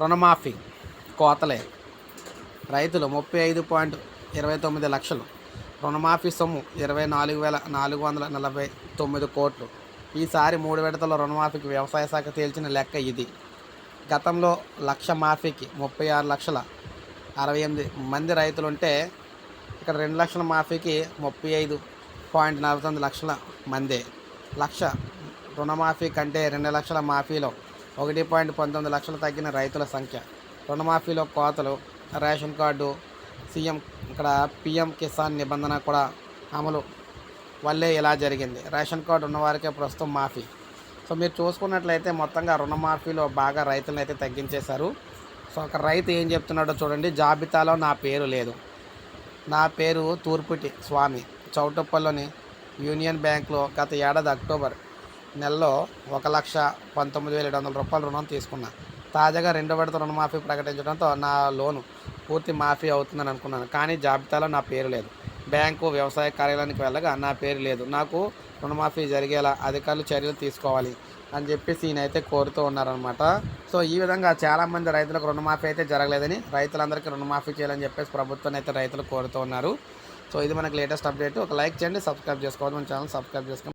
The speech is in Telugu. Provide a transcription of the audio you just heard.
రుణమాఫీ కోతలే. రైతులు ముప్పై ఐదు పాయింట్ ఇరవై తొమ్మిది లక్షలు. రుణమాఫీ సొమ్ము ఇరవై నాలుగు వేల నాలుగు వందల నలభై తొమ్మిది కోట్లు. ఈసారి మూడు విడతల రుణమాఫీకి వ్యవసాయ శాఖ తేల్చిన లెక్క ఇది. గతంలో లక్ష మాఫీకి ముప్పై ఆరు లక్షల అరవై ఎనిమిది మంది రైతులు ఉంటే ఇక్కడ రెండు లక్షల మాఫీకి ముప్పై ఐదు పాయింట్ నలభై తొమ్మిది లక్షల మందే. లక్ష రుణమాఫీ కంటే రెండు లక్షల మాఫీలో ఒకటి పాయింట్ పంతొమ్మిది లక్షలు తగ్గిన రైతుల సంఖ్య. రుణమాఫీలో కోతలు రేషన్ కార్డు సీఎం ఇక్కడ పిఎం కిసాన్ నిబంధన కూడా అమలు వల్లే ఇలా జరిగింది. రేషన్ కార్డు ఉన్నవారికే ప్రస్తుతం మాఫీ. సో మీరు చూసుకున్నట్లయితే మొత్తంగా రుణమాఫీలో బాగా రైతులను అయితే తగ్గించేశారు. సో ఒక రైతు ఏం చెప్తున్నాడో చూడండి. జాబితాలో నా పేరు లేదు. నా పేరు తూర్పుటి స్వామి. చౌటప్పల్లోని యూనియన్ బ్యాంక్లో గత ఏడాది అక్టోబర్ నెలలో ఒక లక్ష పంతొమ్మిది వేల ఏడు వందల రూపాయలు రుణం తీసుకున్నా. తాజాగా రెండో విడత రుణమాఫీ ప్రకటించడంతో నా లోను పూర్తి మాఫీ అవుతుందని అనుకున్నాను కానీ జాబితాలో నా పేరు లేదు. బ్యాంకు వ్యవసాయ కార్యాలయానికి వెళ్ళగా నా పేరు లేదు. నాకు రుణమాఫీ జరిగేలా అధికారులు చర్యలు తీసుకోవాలి అని చెప్పేసి ఈయనైతే కోరుతూ ఉన్నారనమాట సో ఈ విధంగా చాలామంది రైతులకు రుణమాఫీ అయితే జరగలేదని రైతులందరికీ రుణమాఫీ చేయాలని చెప్పేసి ప్రభుత్వం అయితే రైతులు కోరుతూ ఉన్నారు. సో ఇది మనకి లేటెస్ట్ అప్డేట్. ఒక లైక్ చేయండి సబ్స్క్రైబ్ చేసుకోవాలి మన ఛానల్ సబ్స్క్రైబ్ చేసుకోండి.